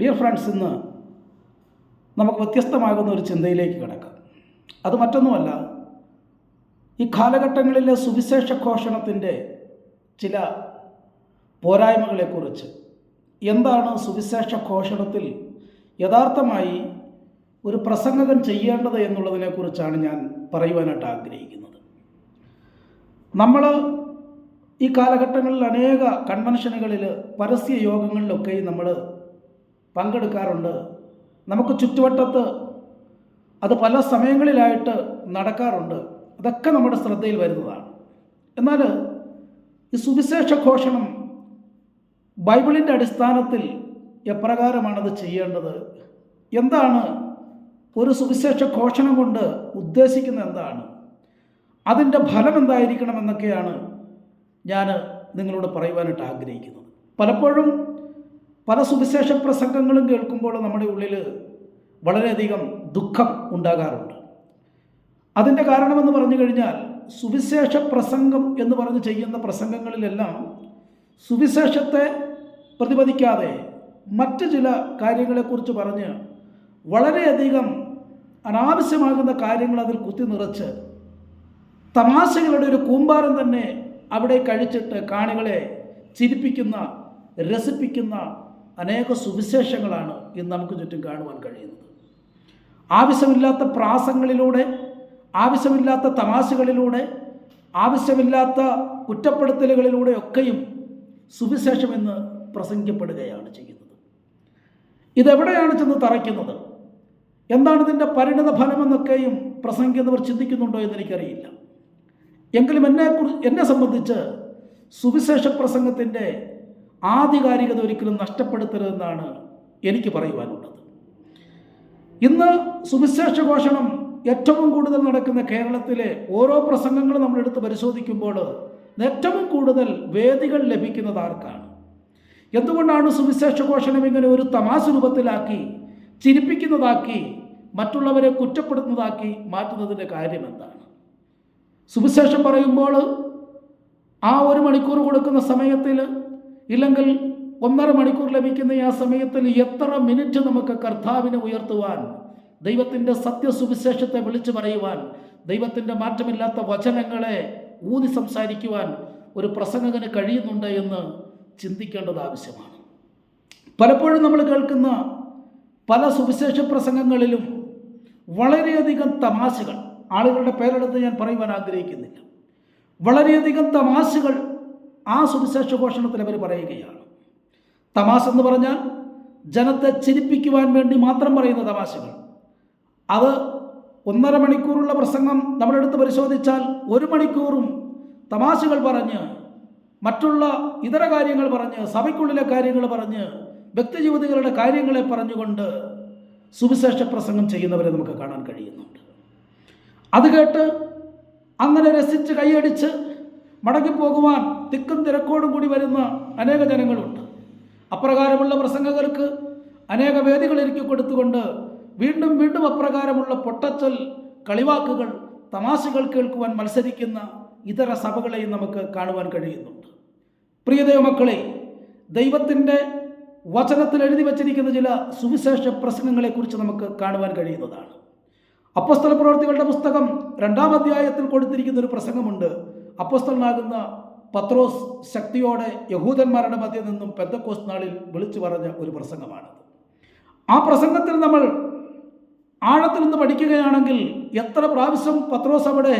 Dear friends ഇന്ന് നമുക്ക് വ്യത്യസ്തമാകുന്ന ഒരു ചിന്തയിലേക്ക് കിടക്കാം. അത് മറ്റൊന്നുമല്ല ഈ കാലഘട്ടങ്ങളിലെ സുവിശേഷ ഘോഷണത്തിന്റെ ചില പോരായ്മകളെക്കുറിച്ച്. എന്താണ് സുവിശേഷ ഘോഷണത്തിൽ യഥാർത്ഥമായി ഒരു പ്രസംഗകൻ ചെയ്യേണ്ടത് എന്നുള്ളതിനെക്കുറിച്ചാണ് ഞാൻ പറയുവാനായിട്ട് ആഗ്രഹിക്കുന്നത്. നമ്മൾ ഈ കാലഘട്ടങ്ങളിൽ അനേക കൺവെൻഷനുകളിൽ പരസ്യ യോഗങ്ങളിലൊക്കെ നമ്മൾ പങ്കെടുക്കാറുണ്ട്. നമുക്ക് ചുറ്റുവട്ടത്ത് അത് പല സമയങ്ങളിലായിട്ട് നടക്കാറുണ്ട്. അതൊക്കെ നമ്മുടെ ശ്രദ്ധയിൽ വരുന്നതാണ്. എന്നാൽ ഈ സുവിശേഷ ഘോഷണം ബൈബിളിന്റെ അടിസ്ഥാനത്തിൽ എപ്രകാരമാണത് ചെയ്യേണ്ടത്? എന്താണ് ഒരു സുവിശേഷ ഘോഷണം കൊണ്ട് ഉദ്ദേശിക്കുന്നത് എന്താണ്? അതിന്റെ ഫലം എന്തായിരിക്കണം എന്നൊക്കെയാണ് ഞാൻ നിങ്ങളോട് പറയുവാനായിട്ട് ആഗ്രഹിക്കുന്നത്. പലപ്പോഴും പല സുവിശേഷ പ്രസംഗങ്ങളും കേൾക്കുമ്പോൾ നമ്മുടെ ഉള്ളിൽ വളരെയധികം ദുഃഖം ഉണ്ടാകാറുണ്ട്. അതിന്റെ കാരണമെന്ന് പറഞ്ഞു കഴിഞ്ഞാൽ സുവിശേഷ പ്രസംഗം എന്ന് പറഞ്ഞ് ചെയ്യുന്ന പ്രസംഗങ്ങളിലെല്ലാം സുവിശേഷത്തെ പ്രതിപദിക്കാതെ മറ്റ് ചില കാര്യങ്ങളെക്കുറിച്ച് പറഞ്ഞ് വളരെയധികം അനാവശ്യമാകുന്ന കാര്യങ്ങൾ അതിൽ കുത്തി നിറച്ച് തമാശകളുടെ ഒരു കൂമ്പാരം തന്നെ അവിടെ കഴിച്ചിട്ട് കാണികളെ ചിരിപ്പിക്കുന്ന രസിപ്പിക്കുന്ന അനേക സുവിശേഷങ്ങളാണ് ഇന്ന് നമുക്ക് ചുറ്റും കാണുവാൻ കഴിയുന്നത്. ആവശ്യമില്ലാത്ത പ്രാസങ്ങളിലൂടെ ആവശ്യമില്ലാത്ത തമാശകളിലൂടെ ആവശ്യമില്ലാത്ത കുറ്റപ്പെടുത്തലുകളിലൂടെയൊക്കെയും സുവിശേഷം എന്ന് പ്രസംഗിക്കപ്പെടുകയാണ് ചെയ്യുന്നത്. ഇതെവിടെയാണ് ചെന്ന് തറയ്ക്കുന്നത്? എന്താണ് ഇതിന്റെ പരിണിത ഫലമെന്നൊക്കെയും പ്രസംഗിക്കുന്നവർ ചിന്തിക്കുന്നുണ്ടോ എന്ന് എനിക്കറിയില്ല എങ്കിലും എന്നെ എന്നെ സംബന്ധിച്ച് സുവിശേഷ പ്രസംഗത്തിന്റെ ആധികാരികത ഒരിക്കലും നഷ്ടപ്പെടുത്തരുതെന്നാണ് എനിക്ക് പറയുവാനുള്ളത്. ഇന്ന് സുവിശേഷ ഘോഷണം ഏറ്റവും കൂടുതൽ നടക്കുന്ന കേരളത്തിലെ ഓരോ പ്രസംഗങ്ങളും നമ്മളെടുത്ത് പരിശോധിക്കുമ്പോൾ ഏറ്റവും കൂടുതൽ വേദികൾ ലഭിക്കുന്നത് ആർക്കാണ്? എന്തുകൊണ്ടാണ് സുവിശേഷ ഘോഷണം ഇങ്ങനെ ഒരു തമാശ രൂപത്തിലാക്കി ചിരിപ്പിക്കുന്നതാക്കി മറ്റുള്ളവരെ കുറ്റപ്പെടുത്തുന്നതാക്കി മാറ്റുന്നതിന്റെ കാര്യം എന്താണ്? സുവിശേഷം പറയുമ്പോൾ ആ ഒരു മണിക്കൂർ കൊടുക്കുന്ന സമയത്തിൽ ഇല്ലെങ്കിൽ ഒന്നര മണിക്കൂർ ലഭിക്കുന്ന ആ സമയത്തിൽ എത്ര മിനിറ്റ് നമുക്ക് കർത്താവിനെ ഉയർത്തുവാൻ ദൈവത്തിന്റെ സത്യസുവിശേഷത്തെ വിളിച്ചു പറയുവാൻ ദൈവത്തിന്റെ മാറ്റമില്ലാത്ത വചനങ്ങളെ ഊന്നി സംസാരിക്കുവാൻ ഒരു പ്രസംഗകന് കഴിയുന്നുണ്ട് എന്ന് ചിന്തിക്കേണ്ടത് ആവശ്യമാണ്. പലപ്പോഴും നമ്മൾ കേൾക്കുന്ന പല സുവിശേഷ പ്രസംഗങ്ങളിലും വളരെയധികം തമാശകൾ ആളുകളുടെ പേരെടുത്ത് ഞാൻ പറയുവാൻ ആഗ്രഹിക്കുന്നില്ല. വളരെയധികം തമാശകൾ ആ സുവിശേഷ ഘോഷണത്തിൽ അവർ പറയുകയാണ്. തമാശ എന്ന് പറഞ്ഞാൽ ജനത്തെ ചിരിപ്പിക്കുവാൻ വേണ്ടി മാത്രം പറയുന്ന തമാശകൾ. അത് ഒന്നര മണിക്കൂറുള്ള പ്രസംഗം നമ്മളെടുത്ത് പരിശോധിച്ചാൽ ഒരു മണിക്കൂറും തമാശകൾ പറഞ്ഞ് മറ്റുള്ള ഇതര കാര്യങ്ങൾ പറഞ്ഞ് സഭയ്ക്കുള്ളിലെ കാര്യങ്ങൾ പറഞ്ഞ് വ്യക്തിജീവിതങ്ങളുടെ കാര്യങ്ങളെ പറഞ്ഞുകൊണ്ട് സുവിശേഷ പ്രസംഗം ചെയ്യുന്നവരെ നമുക്ക് കാണാൻ കഴിയുന്നുണ്ട്. അത് കേട്ട് അങ്ങനെ രസിച്ച് കൈയടിച്ച് മടങ്ങിപ്പോകുവാൻ തിക്കും തിരക്കോടും കൂടി വരുന്ന അനേക ജനങ്ങളുണ്ട്. അപ്രകാരമുള്ള പ്രസംഗകർക്ക് അനേക വേദികൾ ഒരുക്കി കൊടുത്തുകൊണ്ട് വീണ്ടും വീണ്ടും അപ്രകാരമുള്ള പൊട്ടച്ചൽ കളിവാക്കുകൾ തമാശകൾ കേൾക്കുവാൻ മത്സരിക്കുന്ന ഇതര സഭകളെയും നമുക്ക് കാണുവാൻ കഴിയുന്നുണ്ട്. പ്രിയദേവ മക്കളെ ദൈവത്തിന്റെ വചനത്തിൽ എഴുതി വച്ചിരിക്കുന്ന ചില സുവിശേഷ പ്രസംഗങ്ങളെക്കുറിച്ച് നമുക്ക് കാണുവാൻ കഴിയുന്നതാണ്. അപ്പസ്തല പ്രവർത്തികളുടെ പുസ്തകം രണ്ടാം അധ്യായത്തിൽ കൊടുത്തിരിക്കുന്ന ഒരു പ്രസംഗമുണ്ട്. അപ്പസ്തലനാകുന്ന പത്രോസ് ശക്തിയോടെ യഹൂദന്മാരുടെ മധ്യ നിന്നും പെന്തക്കോസ് നാളിൽ വിളിച്ചു പറഞ്ഞ ഒരു പ്രസംഗമാണത്. ആ പ്രസംഗത്തിൽ നമ്മൾ ആഴത്തിൽ നിന്ന് പഠിക്കുകയാണെങ്കിൽ എത്ര പ്രാവശ്യം പത്രോസ് അവിടെ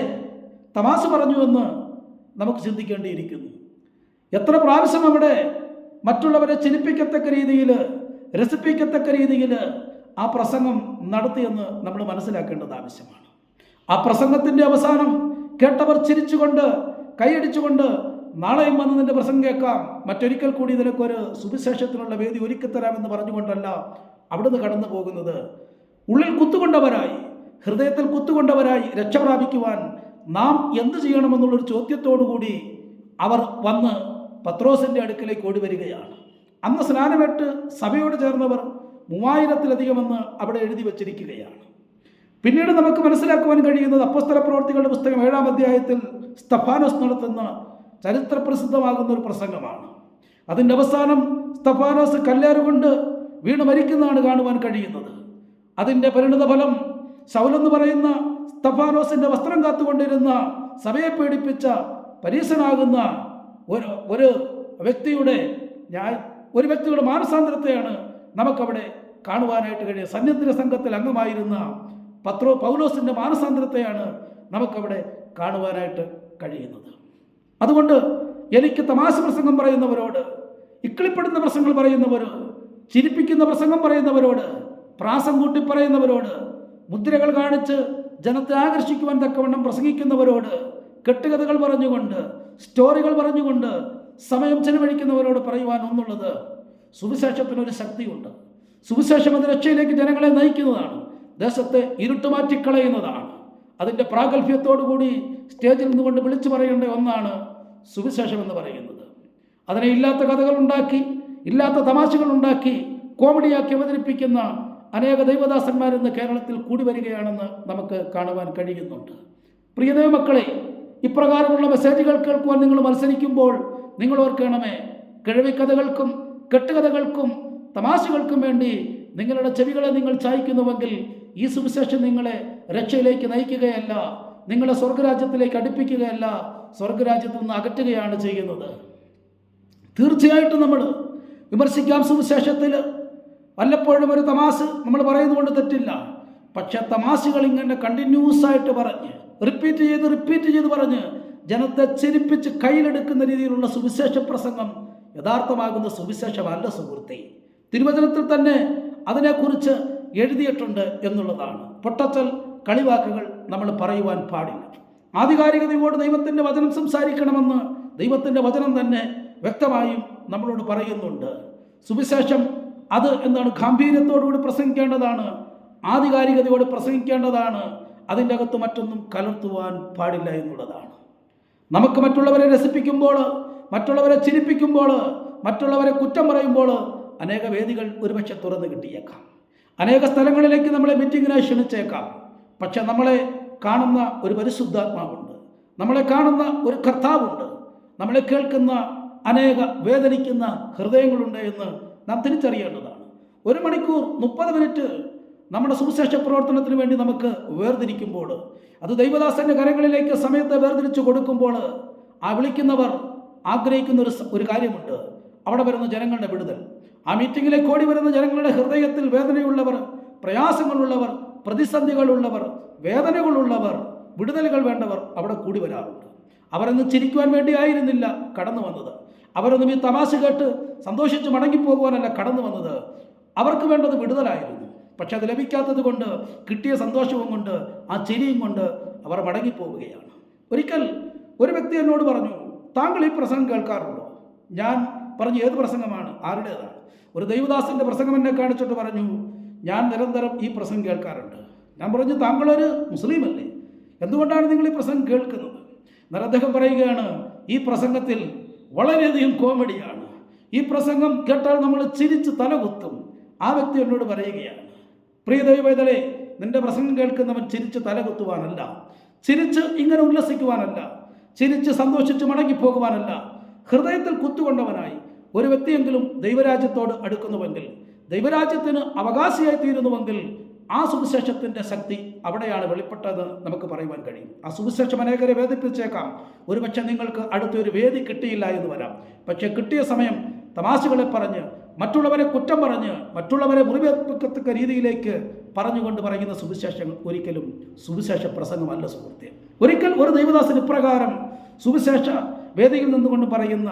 തമാശ പറഞ്ഞുവെന്ന് നമുക്ക് ചിന്തിക്കേണ്ടിയിരിക്കുന്നു. എത്ര പ്രാവശ്യം അവിടെ മറ്റുള്ളവരെ ചിരിപ്പിക്കത്തക്ക രീതിയിൽ രസിപ്പിക്കത്തക്ക രീതിയിൽ ആ പ്രസംഗം നടത്തിയെന്ന് നമ്മൾ മനസ്സിലാക്കേണ്ടത് ആവശ്യമാണ്. ആ പ്രസംഗത്തിന്റെ അവസാനം കേട്ടവർ ചിരിച്ചുകൊണ്ട് കൈയടിച്ചുകൊണ്ട് നാളെയും വന്ന് നിന്റെ പ്രസംഗം കേൾക്കാം. മറ്റൊരിക്കൽ കൂടി നിനക്കൊരു സുവിശേഷത്തിനുള്ള വേദി ഒരുക്കിത്തരാമെന്ന് പറഞ്ഞുകൊണ്ടല്ല അവിടുന്ന് കടന്നു പോകുന്നത്. ഉള്ളിൽ കുത്തുകൊണ്ടവരായി ഹൃദയത്തിൽ കുത്തുകൊണ്ടവരായി രക്ഷ പ്രാപിക്കുവാൻ നാം എന്ത് ചെയ്യണമെന്നുള്ളൊരു ചോദ്യത്തോടുകൂടി അവർ വന്ന് പത്രോസിന്റെ അടുക്കിലേക്ക് ഓടി വരികയാണ് അന്ന് സ്നാനമേറ്റ് സഭയോട് ചേർന്നവർ മൂവായിരത്തിലധികമെന്ന് അവിടെ എഴുതി വച്ചിരിക്കുകയാണ്. പിന്നീട് നമുക്ക് മനസ്സിലാക്കുവാൻ കഴിയുന്നത് അപ്പസ്തല പ്രവർത്തികളുടെ പുസ്തകം ഏഴാം അധ്യായത്തിൽ സ്തഫാനോസ് നടത്തുന്ന ചരിത്രപ്രസിദ്ധമാകുന്ന ഒരു പ്രസംഗമാണ്. അതിന്റെ അവസാനം സ്തഫാനോസ് കല്ലേറുകൊണ്ട് വീണ് മരിക്കുന്നതാണ് കാണുവാൻ കഴിയുന്നത്. അതിന്റെ പരിണിത ഫലം സൗലെന്ന് പറയുന്ന സ്തഫാനോസിന്റെ വസ്ത്രം കാത്തുകൊണ്ടിരുന്ന സഭയെ പേടിപ്പിച്ച പരീസനാകുന്ന ഒരു ഒരു വ്യക്തിയുടെ ഞാൻ ഒരു വ്യക്തിയുടെ മാനസാന്തരത്തെയാണ് നമുക്കവിടെ കാണുവാനായിട്ട് കഴിയുക. സന്യദ്ര സംഘത്തിൽ അംഗമായിരുന്ന പത്രോ പൗലോസിന്റെ മാനസാന്തരത്തെയാണ് നമുക്കവിടെ കാണുവാനായിട്ട് കഴിയുന്നത്. അതുകൊണ്ട് എനിക്ക് തമാശ പ്രസംഗം പറയുന്നവരോട് ഇക്കിളിപ്പെടുന്ന പ്രസംഗങ്ങൾ പറയുന്നവർ ചിരിപ്പിക്കുന്ന പ്രസംഗം പറയുന്നവരോട് പ്രാസം കൂട്ടി പറയുന്നവരോട് മുദ്രകൾ കാണിച്ച് ജനത്തെ ആകർഷിക്കുവാൻ തക്കവണ്ണം പ്രസംഗിക്കുന്നവരോട് കെട്ടുകഥകൾ പറഞ്ഞുകൊണ്ട് സ്റ്റോറികൾ പറഞ്ഞുകൊണ്ട് സമയം ചെലവഴിക്കുന്നവരോട് പറയുവാൻ ഒന്നുള്ളത് സുവിശേഷത്തിനൊരു ശക്തിയുണ്ട്. സുവിശേഷം അത് രക്ഷയിലേക്ക് ജനങ്ങളെ നയിക്കുന്നതാണ്. ദേശത്തെ ഇരുട്ട് മാറ്റിക്കളയുന്നതാണ് അതിന്റെ പ്രാഗൽഭ്യത്തോടുകൂടി സ്റ്റേജിൽ നിന്നുകൊണ്ട് വിളിച്ചു പറയേണ്ട ഒന്നാണ് സുവിശേഷം എന്ന് പറയുന്നത്. അതിനെ ഇല്ലാത്ത കഥകൾ ഉണ്ടാക്കി ഇല്ലാത്ത തമാശകൾ ഉണ്ടാക്കി കോമഡിയാക്കി അവതരിപ്പിക്കുന്ന അനേക ദൈവദാസന്മാർ ഇന്ന് കേരളത്തിൽ കൂടി വരികയാണെന്ന് നമുക്ക് കാണുവാൻ കഴിയുന്നുണ്ട്. പ്രിയ ദൈവമക്കളെ ഇപ്രകാരമുള്ള മെസ്സേജുകൾ കേൾക്കുവാൻ നിങ്ങൾ മത്സരിക്കുമ്പോൾ നിങ്ങൾ ഓർക്കണമേ കിഴവിക്കഥകൾക്കും കെട്ടുകഥകൾക്കും തമാശകൾക്കും വേണ്ടി നിങ്ങളുടെ ചെവികളെ നിങ്ങൾ ചായ്ക്കുന്നുവെങ്കിൽ ഈ സുവിശേഷം നിങ്ങളെ രക്ഷയിലേക്ക് നയിക്കുകയല്ല നിങ്ങളെ സ്വർഗരാജ്യത്തിലേക്ക് അടുപ്പിക്കുകയല്ല സ്വർഗരാജ്യത്തു നിന്ന് അകറ്റുകയാണ് ചെയ്യുന്നത്. തീർച്ചയായിട്ടും നമ്മൾ വിമർശിക്കാം സുവിശേഷത്തിൽ. വല്ലപ്പോഴും ഒരു തമാശ നമ്മൾ പറയുന്നതുകൊണ്ട് തെറ്റില്ല. പക്ഷെ തമാശകൾ ഇങ്ങനെ കണ്ടിന്യൂസ് ആയിട്ട് പറഞ്ഞ് റിപ്പീറ്റ് ചെയ്ത് റിപ്പീറ്റ് ചെയ്ത് പറഞ്ഞ് ജനത്തെ ചിരിപ്പിച്ച് കയ്യിലെടുക്കുന്ന രീതിയിലുള്ള സുവിശേഷ പ്രസംഗം യഥാർത്ഥമാകുന്ന സുവിശേഷമല്ല സുഹൃത്തെ. തിരുവചനത്തിൽ തന്നെ അതിനെക്കുറിച്ച് എഴുതിയിട്ടുണ്ട് എന്നുള്ളതാണ്. പൊട്ടച്ചൽ കളിവാക്കുകൾ നമ്മൾ പറയുവാൻ പാടില്ല. ആധികാരികതയോട് ദൈവത്തിന്റെ വചനം സംസാരിക്കണമെന്ന് ദൈവത്തിന്റെ വചനം തന്നെ വ്യക്തമായും നമ്മളോട് പറയുന്നുണ്ട്. സുവിശേഷം അത് എന്താണ് ഗാംഭീര്യത്തോടുകൂടി പ്രസംഗിക്കേണ്ടതാണ് ആധികാരികതയോട് പ്രസംഗിക്കേണ്ടതാണ് അതിന്റെ അകത്ത് മറ്റൊന്നും കലർത്തുവാൻ പാടില്ല എന്നുള്ളതാണ്. നമുക്ക് മറ്റുള്ളവരെ രസിപ്പിക്കുമ്പോൾ മറ്റുള്ളവരെ ചിരിപ്പിക്കുമ്പോൾ മറ്റുള്ളവരെ കുറ്റം പറയുമ്പോൾ അനേക വേദികൾ ഒരുപക്ഷെ തുറന്നു കിട്ടിയേക്കാം. അനേക സ്ഥലങ്ങളിലേക്ക് നമ്മളെ മീറ്റിങ്ങിനായി ക്ഷണിച്ചേക്കാം. പക്ഷെ നമ്മളെ കാണുന്ന ഒരു പരിശുദ്ധാത്മാവുണ്ട്. നമ്മളെ കാണുന്ന ഒരു കർത്താവുണ്ട്. നമ്മളെ കേൾക്കുന്ന അനേക വേദനിക്കുന്ന ഹൃദയങ്ങളുണ്ട് എന്ന് നാം തിരിച്ചറിയേണ്ടതാണ്. ഒരു മണിക്കൂർ മുപ്പത് മിനിറ്റ് നമ്മുടെ സുവിശേഷ പ്രവർത്തനത്തിന് വേണ്ടി നമുക്ക് വേർതിരിക്കുമ്പോൾ അത് ദൈവദാസന്റെ കരങ്ങളിലേക്ക് സമയത്തെ വേർതിരിച്ചു കൊടുക്കുമ്പോൾ ആ വിളിക്കുന്നവർ ആഗ്രഹിക്കുന്ന ഒരു ഒരു കാര്യമുണ്ട്. അവിടെ വരുന്ന ജനങ്ങളുടെ വിടുതൽ. ആ മീറ്റിങ്ങിലേക്ക് ഓടി വരുന്ന ജനങ്ങളുടെ ഹൃദയത്തിൽ വേദനയുള്ളവർ പ്രയാസങ്ങളുള്ളവർ പ്രതിസന്ധികളുള്ളവർ വേദനകളുള്ളവർ വിടുതലുകൾ വേണ്ടവർ അവിടെ കൂടി വരാറുണ്ട്. അവരൊന്നും ചിരിക്കുവാൻ വേണ്ടി ആയിരുന്നില്ല കടന്നു വന്നത്. അവരൊന്നും ഈ തമാശ കേട്ട് സന്തോഷിച്ച് മടങ്ങിപ്പോകുവാനല്ല കടന്നു വന്നത്. അവർക്ക് വേണ്ടത് വിടുതലായിരുന്നു. പക്ഷെ അത് ലഭിക്കാത്തത് കൊണ്ട് കിട്ടിയ സന്തോഷവും കൊണ്ട് ആ ചിരിയും കൊണ്ട് അവർ മടങ്ങിപ്പോവുകയാണ് ഒരിക്കൽ ഒരു വ്യക്തി എന്നോട് പറഞ്ഞു താങ്കൾ ഈ പ്രസംഗം കേൾക്കാറുണ്ടോ? ഞാൻ പറഞ്ഞു ഏത് പ്രസംഗമാണ്? ആരുടേതാണ്? ഒരു ദൈവദാസന്റെ പ്രസംഗം എന്നെ കാണിച്ചിട്ട് പറഞ്ഞു ഞാൻ നിരന്തരം ഈ പ്രസംഗം കേൾക്കാറുണ്ട്. ഞാൻ പറഞ്ഞു താങ്കളൊരു മുസ്ലിം അല്ലേ എന്തുകൊണ്ടാണ് നിങ്ങൾ ഈ പ്രസംഗം കേൾക്കുന്നത്? എന്നാൽ അദ്ദേഹം പറയുകയാണ് ഈ പ്രസംഗത്തിൽ വളരെയധികം കോമഡിയാണ്. ഈ പ്രസംഗം കേട്ടാൽ നമ്മൾ ചിരിച്ച് തലകുത്തും ആ വ്യക്തി എന്നോട് പറയുകയാണ് പ്രിയദേവി ദൈവവേദലെ നിന്റെ പ്രസംഗം കേൾക്കുന്നവൻ ചിരിച്ച് തലകുത്തുവാനല്ല ചിരിച്ച് ഇങ്ങനെ ഉല്ലസിക്കുവാനല്ല. ചിരിച്ച് സന്തോഷിച്ച് മടങ്ങിപ്പോകുവാനല്ല. ഹൃദയത്തിൽ കുത്തുകൊണ്ടവനായി. ഒരു വ്യക്തിയെങ്കിലും ദൈവരാജ്യത്തോട് അടുക്കുന്നുവെങ്കിൽ ദൈവരാജ്യത്തിന് അവകാശിയായി തീരുന്നുവെങ്കിൽ ആ സുവിശേഷത്തിന്റെ ശക്തി അവിടെയാണ് വെളിപ്പെട്ടത് നമുക്ക് പറയുവാൻ കഴിയും. ആ സുവിശേഷം അനേകരെ വേദിപ്പിച്ചേക്കാം. ഒരുപക്ഷെ നിങ്ങൾക്ക് അടുത്തൊരു വേദി കിട്ടിയില്ല എന്ന് വരാം. പക്ഷേ കിട്ടിയ സമയം തമാശകളെ പറഞ്ഞ് മറ്റുള്ളവരെ കുറ്റം പറഞ്ഞ് മറ്റുള്ളവരെ മുറിവേൽപ്പിക്കത്തക്ക രീതിയിലേക്ക് പറഞ്ഞുകൊണ്ട് പറയുന്ന സുവിശേഷങ്ങൾ ഒരിക്കലും സുവിശേഷ പ്രസംഗമല്ല സുഹൃത്തെ. ഒരിക്കൽ ഒരു ദൈവദാസൻ ഇപ്രകാരം സുവിശേഷ വേദിയിൽ നിന്നുകൊണ്ട് പറയുന്ന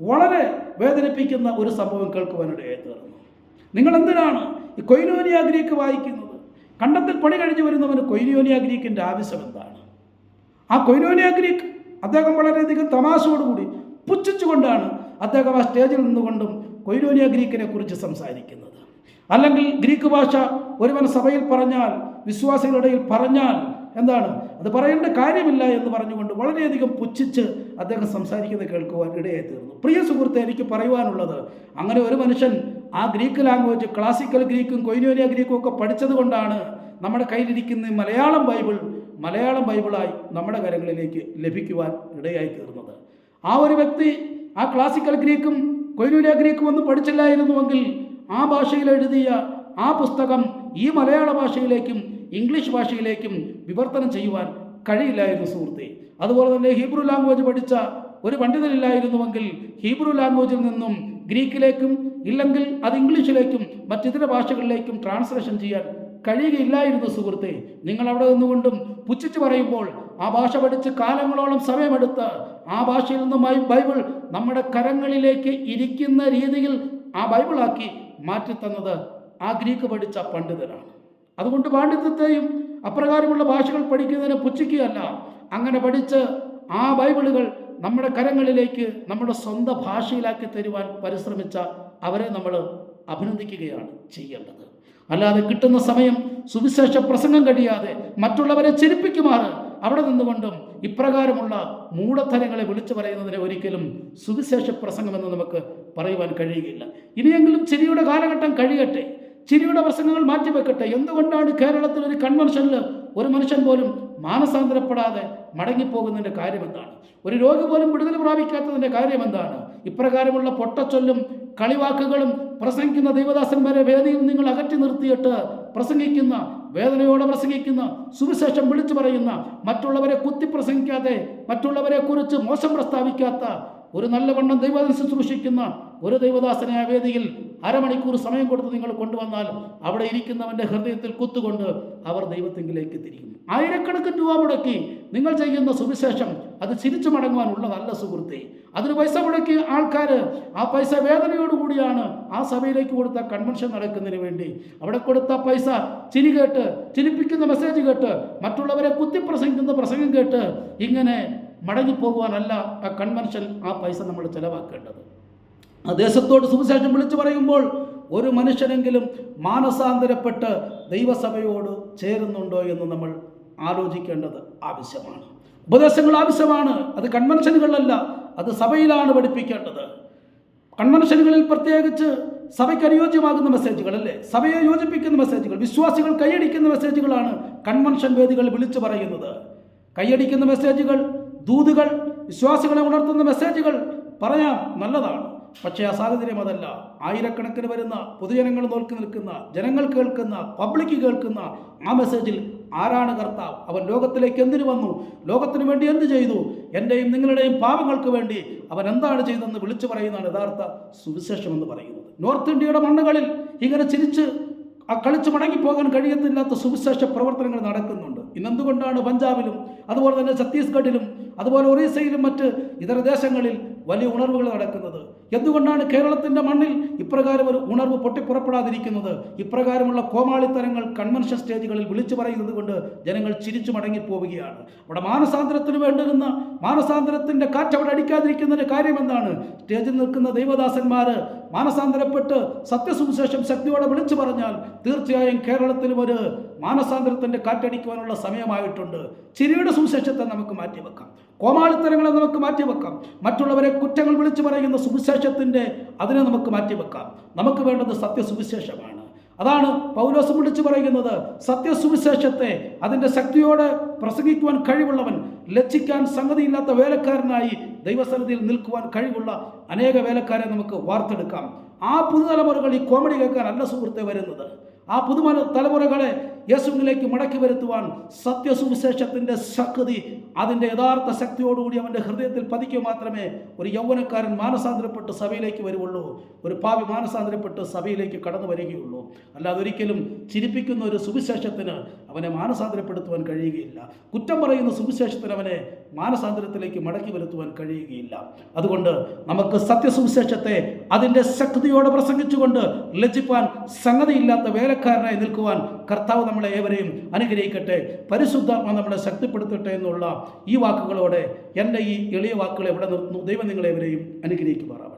വളരെ വേദനിപ്പിക്കുന്ന ഒരു സംഭവം കേൾക്കുവാനിടയായി തീർന്നു. നിങ്ങൾ എന്തിനാണ് ഈ കൊയിലോനിയ ഗ്രീക്ക് വായിക്കുന്നത്? കണ്ടത്തിൽ പണി കഴിഞ്ഞു വരുന്നവന് കൊയിലോനിയ ഗ്രീക്കിന്റെ ആവശ്യം എന്താണ്? ആ കൊയിലോനിയ ഗ്രീക്ക് അദ്ദേഹം വളരെയധികം തമാശയോടുകൂടി പുച്ഛിച്ചുകൊണ്ടാണ് അദ്ദേഹം ആ സ്റ്റേജിൽ നിന്നുകൊണ്ടും കൊയിലോനിയ ഗ്രീക്കിനെ കുറിച്ച് സംസാരിക്കുന്നത്. അല്ലെങ്കിൽ ഗ്രീക്ക് ഭാഷ ഒരുവൻ സഭയിൽ പറഞ്ഞാൽ വിശ്വാസികളുടെ പറഞ്ഞാൽ എന്താണ്? അത് പറയേണ്ട കാര്യമില്ല എന്ന് പറഞ്ഞുകൊണ്ട് വളരെയധികം പുച്ഛിച്ച് അദ്ദേഹം സംസാരിക്കുന്നത് കേൾക്കുവാൻ ഇടയായി തീർന്നു പ്രിയ സുഹൃത്തെ എനിക്ക് പറയുവാനുള്ളത് അങ്ങനെ ഒരു മനുഷ്യൻ ആ ഗ്രീക്ക് ലാംഗ്വേജ് ക്ലാസിക്കൽ ഗ്രീക്കും കൊയിനോനിയ ഗ്രീക്കും ഒക്കെ പഠിച്ചത് കൊണ്ടാണ് നമ്മുടെ കയ്യിലിരിക്കുന്ന മലയാളം ബൈബിൾ മലയാളം ബൈബിളായി നമ്മുടെ കരങ്ങളിലേക്ക് ലഭിക്കുവാൻ ഇടയായി തീർന്നത് ആ ഒരു വ്യക്തി ആ ക്ലാസിക്കൽ ഗ്രീക്കും കൊയിനോനിയ ഗ്രീക്കും ഒന്നും പഠിച്ചില്ലായിരുന്നുവെങ്കിൽ ആ ഭാഷയിൽ എഴുതിയ ആ പുസ്തകം ഈ മലയാള ഭാഷയിലേക്കും ഇംഗ്ലീഷ് ഭാഷയിലേക്കും വിവർത്തനം ചെയ്യുവാൻ കഴിയില്ലായിരുന്നു സുഹൃത്തെ. അതുപോലെ തന്നെ ഹീബ്രു ലാംഗ്വേജ് പഠിച്ച ഒരു പണ്ഡിതനില്ലായിരുന്നുവെങ്കിൽ ഹീബ്രു ലാംഗ്വേജിൽ നിന്നും ഗ്രീക്കിലേക്കും ഇല്ലെങ്കിൽ അത് ഇംഗ്ലീഷിലേക്കും മറ്റിതര ഭാഷകളിലേക്കും ട്രാൻസ്ലേഷൻ ചെയ്യാൻ കഴിയുകയില്ലായിരുന്നു സുഹൃത്തെ. നിങ്ങൾ അവിടെ നിന്നുകൊണ്ടും പുച്ഛിച്ച് പറയുമ്പോൾ ആ ഭാഷ പഠിച്ച് കാലങ്ങളോളം സമയമെടുത്ത് ആ ഭാഷയിൽ നിന്നും ബൈബിൾ നമ്മുടെ കരങ്ങളിലേക്ക് ഇരിക്കുന്ന രീതിയിൽ ആ ബൈബിളാക്കി മാറ്റിത്തന്നത് ആ ഗ്രീക്ക് പഠിച്ച പണ്ഡിതനാണ്. അതുകൊണ്ട് പാണ്ഡിത്യത്തെയും അപ്രകാരമുള്ള ഭാഷകൾ പഠിക്കുന്നതിനെ പുച്ഛിക്കുകയല്ല. അങ്ങനെ പഠിച്ച് ആ ബൈബിളുകൾ നമ്മുടെ കരങ്ങളിലേക്ക് നമ്മുടെ സ്വന്തം ഭാഷയിലാക്കി തരുവാൻ പരിശ്രമിച്ച അവരെ നമ്മൾ അഭിനന്ദിക്കുകയാണ് ചെയ്യേണ്ടത്. അല്ലാതെ കിട്ടുന്ന സമയം സുവിശേഷ പ്രസംഗം കഴിയാതെ മറ്റുള്ളവരെ ചിരിപ്പിക്കുമാറ് അവിടെ നിന്നുകൊണ്ടും ഇപ്രകാരമുള്ള മൂഢത്തരങ്ങളെ വിളിച്ചു പറയുന്നതിനെ ഒരിക്കലും സുവിശേഷ പ്രസംഗമെന്ന് നമുക്ക് പറയുവാൻ കഴിയുകയില്ല. ഇനിയെങ്കിലും ചിരിയുടെ കാലഘട്ടം കഴിയട്ടെ. ചിരിയുടെ പ്രസംഗങ്ങൾ മാറ്റിവെക്കട്ടെ. എന്തുകൊണ്ടാണ് കേരളത്തിൽ ഒരു കൺവെൻഷനിൽ ഒരു മനുഷ്യൻ പോലും മാനസാന്തരപ്പെടാതെ മടങ്ങിപ്പോകുന്നതിന്റെ കാര്യം എന്താണ് ഒരു രോഗി പോലും വിടുതൽ പ്രാപിക്കാത്തതിന്റെ കാര്യം എന്താണ് ഇപ്രകാരമുള്ള പൊട്ടച്ചൊല്ലും കളിവാക്കുകളും പ്രസംഗിക്കുന്ന ദൈവദാസന്മാരെ വേദിയിൽ നിങ്ങൾ അകറ്റി നിർത്തിയിട്ട് പ്രസംഗിക്കുന്ന വേദനയോടെ പ്രസംഗിക്കുന്ന സുവിശേഷം വിളിച്ചു പറയുന്ന മറ്റുള്ളവരെ കുത്തി പ്രസംഗിക്കാതെ മറ്റുള്ളവരെ കുറിച്ച് മോശം പ്രസ്താവിക്കാത്ത ഒരു നല്ലവണ്ണം ദൈവം ശുശ്രൂഷിക്കുന്ന ഒരു ദൈവദാസനെ വേദിയിൽ അരമണിക്കൂർ സമയം കൊടുത്ത് നിങ്ങൾ കൊണ്ടുവന്നാൽ അവിടെ ഇരിക്കുന്നവന്റെ ഹൃദയത്തിൽ കുത്തുകൊണ്ട് അവർ ദൈവത്തെങ്കിലേക്ക് തിരിയും ആയിരക്കണക്കിന് രൂപ മുടക്കി നിങ്ങൾ ചെയ്യുന്ന സുവിശേഷം അത് ചിരിച്ചു മടങ്ങുവാനുള്ളതല്ല സുഹൃത്തെ. അതിന് പൈസ മുടക്കി ആൾക്കാർ ആ പൈസ വേദനയോടുകൂടിയാണ് ആ സഭയിലേക്ക് കൊടുത്ത കൺവെൻഷൻ നടക്കുന്നതിന് വേണ്ടി. അവിടെ കൊടുത്ത പൈസ ചിരി കേട്ട് ചിരിപ്പിക്കുന്ന മെസ്സേജ് കേട്ട് മറ്റുള്ളവരെ കുത്തിപ്രസംഗിക്കുന്ന പ്രസംഗം കേട്ട് ഇങ്ങനെ മടങ്ങിപ്പോകുവാനല്ല ആ കൺവെൻഷൻ ആ പൈസ നമ്മൾ ചിലവാക്കേണ്ടത്. ആ ദേശത്തോട് സുവിശേഷം വിളിച്ചു പറയുമ്പോൾ ഒരു മനുഷ്യനെങ്കിലും മാനസാന്തരപ്പെട്ട് ദൈവസഭയോട് ചേരുന്നുണ്ടോ എന്ന് നമ്മൾ ആലോചിക്കേണ്ടത് ആവശ്യമാണ്. ഉപദേശങ്ങൾ ആവശ്യമാണ്. അത് കൺവെൻഷനുകളിലല്ല അത് സഭയിലാണ് പഠിപ്പിക്കേണ്ടത്. കൺവെൻഷനുകളിൽ പ്രത്യേകിച്ച് സഭയ്ക്ക് അനുയോജ്യമാകുന്ന മെസ്സേജുകൾ അല്ലേ? സഭയെ യോജിപ്പിക്കുന്ന മെസ്സേജുകൾ വിശ്വാസികൾ കൈയടിക്കുന്ന മെസ്സേജുകളാണ് കൺവെൻഷൻ വേദികൾ വിളിച്ചു പറയുന്നത്. കൈയടിക്കുന്ന മെസ്സേജുകൾ ദൂതുകൾ വിശ്വാസികളെ ഉണർത്തുന്ന മെസ്സേജുകൾ പറയാം നല്ലതാണ്. പക്ഷേ ആ സാഹചര്യം അതല്ല. ആയിരക്കണക്കിന് വരുന്ന പൊതുജനങ്ങൾ നോക്കി നിൽക്കുന്ന ജനങ്ങൾ കേൾക്കുന്ന പബ്ലിക് കേൾക്കുന്ന ആ മെസ്സേജിൽ ആരാണ് കർത്താവ്? അവൻ ലോകത്തിലേക്ക് എന്തിനു വന്നു? ലോകത്തിന് വേണ്ടി എന്ത് ചെയ്തു? എന്റെയും നിങ്ങളുടെയും പാപങ്ങൾക്ക് വേണ്ടി അവൻ എന്താണ് ചെയ്തതെന്ന് വിളിച്ചു പറയുന്നതാണ് യഥാർത്ഥ സുവിശേഷം എന്ന് പറയുന്നത്. നോർത്ത് ഇന്ത്യയുടെ മണ്ണുകളിൽ ഇങ്ങനെ ചിരിച്ച് ആ കളിച്ച് മടങ്ങിപ്പോകാൻ കഴിയത്തില്ലാത്ത സുവിശേഷ പ്രവർത്തനങ്ങൾ നടക്കുന്നുണ്ട്. ഇന്നെന്തുകൊണ്ടാണ് പഞ്ചാബിലും അതുപോലെ തന്നെ ഛത്തീസ്ഗഡിലും അതുപോലെ ഒറീസയിലും മറ്റ് ഇതര ദേശങ്ങളിൽ വലിയ ഉണർവുകൾ നടക്കുന്നത്. എന്തുകൊണ്ടാണ് കേരളത്തിന്റെ മണ്ണിൽ ഇപ്രകാരം ഒരു ഉണർവ് പൊട്ടിപ്പുറപ്പെടാതിരിക്കുന്നത്? ഇപ്രകാരമുള്ള കോമാളിത്തരങ്ങൾ കൺവെൻഷൻ സ്റ്റേജുകളിൽ വിളിച്ചു പറയുന്നത് കൊണ്ട് ജനങ്ങൾ ചിരിച്ചു മടങ്ങിപ്പോവുകയാണ്. അവിടെ മാനസാന്തരത്തിന് വേണ്ടുന്ന മാനസാന്തരത്തിന്റെ കാറ്റ് അവിടെ അടിക്കാതിരിക്കുന്നതിന്റെ കാര്യം എന്താണ്? സ്റ്റേജിൽ നിൽക്കുന്ന ദൈവദാസന്മാർ മാനസാന്തരപ്പെട്ട് സത്യസുവിശേഷം ശക്തിയോടെ വിളിച്ചു പറഞ്ഞാൽ തീർച്ചയായും കേരളത്തിലും ഒരു മാനസാന്തരത്തിന്റെ കാറ്റടിക്കുവാനുള്ള സമയമായിട്ടുണ്ട്. ചിരിയുടെ സുവിശേഷത്തെ നമുക്ക് മാറ്റിവെക്കാം. കോമാളിത്തരങ്ങളെ നമുക്ക് മാറ്റിവെക്കാം. മറ്റുള്ളവരെ കുറ്റങ്ങൾ വിളിച്ചു പറയുന്ന സുവിശേഷത്തിന്റെ അതിനെ നമുക്ക് മാറ്റിവെക്കാം. നമുക്ക് വേണ്ടത് സത്യസുവിശേഷമാണ്. അതാണ് പൗലോസ് വിളിച്ചു പറയുന്നത് സത്യസുവിശേഷത്തെ അതിന്റെ ശക്തിയോടെ പ്രസംഗിക്കുവാൻ കഴിവുള്ളവൻ ലജ്ജിക്കാൻ സംഗതിയില്ലാത്ത വേലക്കാരനായി ദൈവസന്നിധിയിൽ നിൽക്കുവാൻ കഴിവുള്ള അനേക വേലക്കാരെ നമുക്ക് വാർത്തെടുക്കാം. ആ പുതുതലമുറകൾ ഈ കോമഡി കേൾക്കാൻ അല്ല സുഹൃത്തെ വരുന്നത്. ആ പുതുമല തലമുറകളെ യേശുവിലേക്ക് മടക്കി വരുത്തുവാൻ സത്യസുവിശേഷത്തിന്റെ ശക്തി അതിന്റെ യഥാർത്ഥ ശക്തിയോടുകൂടി അവന്റെ ഹൃദയത്തിൽ പതിക്കുക മാത്രമേ ഒരു യൗവനക്കാരൻ മാനസാന്തരപ്പെട്ട് സഭയിലേക്ക് വരുവുള്ളൂ. ഒരു പാവി മാനസാന്തരപ്പെട്ട് സഭയിലേക്ക് കടന്നു വരികയുള്ളൂ. അല്ലാതെ ഒരിക്കലും ചിരിപ്പിക്കുന്ന ഒരു സുവിശേഷത്തിന് അവനെ മാനസാന്തരപ്പെടുത്തുവാൻ കഴിയുകയില്ല. കുറ്റം പറയുന്ന സുവിശേഷത്തിന് അവനെ മാനസാന്തരത്തിലേക്ക് മടക്കി വരുത്തുവാൻ കഴിയുകയില്ല. അതുകൊണ്ട് നമുക്ക് സത്യസുവിശേഷത്തെ അതിന്റെ ശക്തിയോടെ പ്രസംഗിച്ചുകൊണ്ട് ലജ്ജിപ്പാൻ സംഗതിയില്ലാത്ത വേലക്കാരനായി നിൽക്കുവാൻ കർത്താവ് നമ്മളെ ഏവരെയും അനുഗ്രഹിക്കട്ടെ പരിശുദ്ധാത്മ നമ്മളെ ശക്തിപ്പെടുത്തട്ടെ എന്നുള്ള ഈ വാക്കുകളോടെ എന്റെ ഈ എളിയ വാക്കുകൾ എവിടെ നിർത്തുന്നു? ദൈവം നിങ്ങളെവരെയും അനുഗ്രഹിക്കുമാറാവട്ടെ.